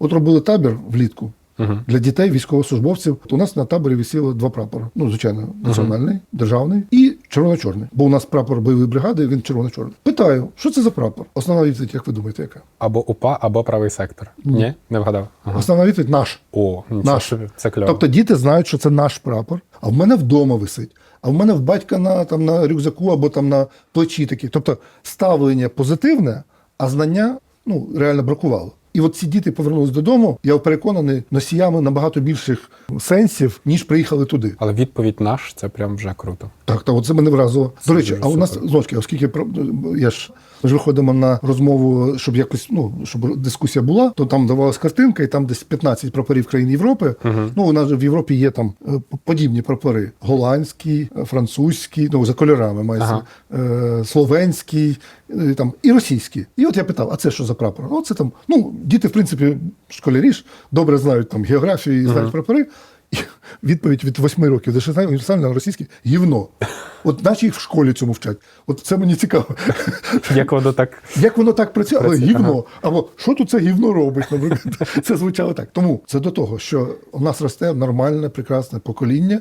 От робили табір влітку. Угу. Для дітей, військовослужбовців, у нас на таборі висіло два прапори. Ну, звичайно, національний, державний і червоно-чорний. Бо у нас прапор бойової бригади, він червоно-чорний. Питаю, що це за прапор? Основна відповідь, як ви думаєте, яка? Або УПА, або правий сектор. Ні, не вгадав. Ага. Основна відповідь наш. О, Наш. собі, це кльово. Тобто діти знають, що це наш прапор, а в мене вдома висить. А в мене в батька на, там, на рюкзаку або там на плечі такі. Тобто ставлення позитивне, а знання ну, реально бракувало. І от ці діти повернулись додому, я переконаний, носіями набагато більших сенсів, ніж приїхали туди. Але відповідь наш це прям вже круто. Так, так, от це мене вразило. До речі, а у нас знову оскільки я ж ми ж виходимо на розмову, щоб якось ну щоб дискусія була, то там давалась картинка, і там десь 15 прапорів країн Європи. Ну у нас в Європі є там е, подібні прапори: голландський, е, французький, ну за кольорами мається, е, словенський, там і російський. І от я питав, а це що за прапор? Ну, це там, ну діти, в принципі, школярі ж добре знають там географію і знають прапори. І відповідь від 8 років до 16 універсальна на російській гівно. От наче їх в школі цьому вчать. От це мені цікаво. Як воно так. Як воно так працює, але гівно. Або що тут це гівно робить? Наприклад, це звучало так. Тому це до того, що у нас росте нормальне, прекрасне покоління,